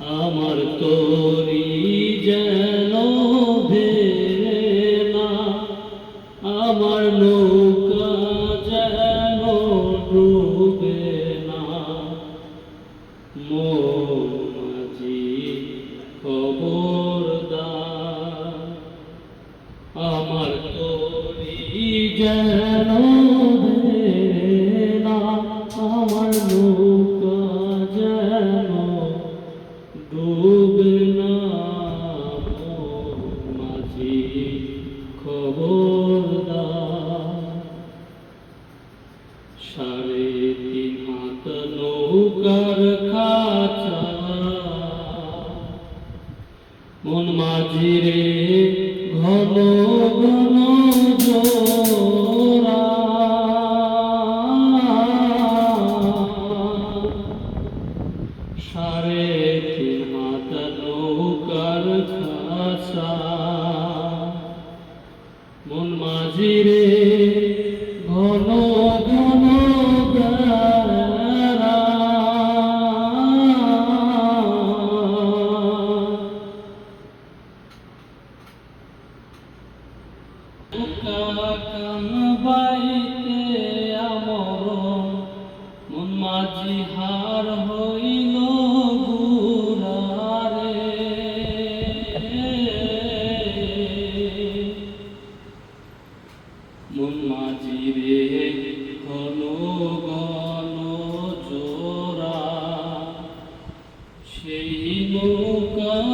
আমার তরি যেন না আমার নৌকা যেন ডুবে না। মাঝি খবরদার আমার তরি যেন নৌকার খাঁচা। মন মাঝিরে ঘন ঘন জোড়া। সাড়ে তিন হাত নৌকার খাঁচা। মন মাঝিরে কান বাইতে আমর মন মাঝি হার হইল গুড়ারে মন মাঝিরে ঘন ঘন জোড়া। সেই নৌকা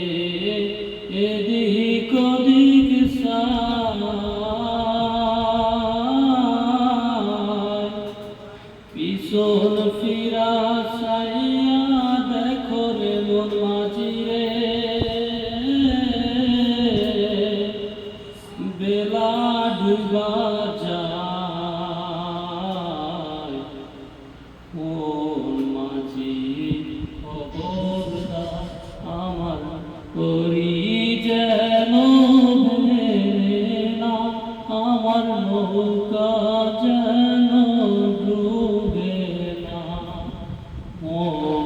পিছন ফিরা সাইয়া দেখো রে মন মাঝি রে বেলা ডুবা যায় মাঝি খবরদার আমার করি যেন আমার নৌকা যেন Oh.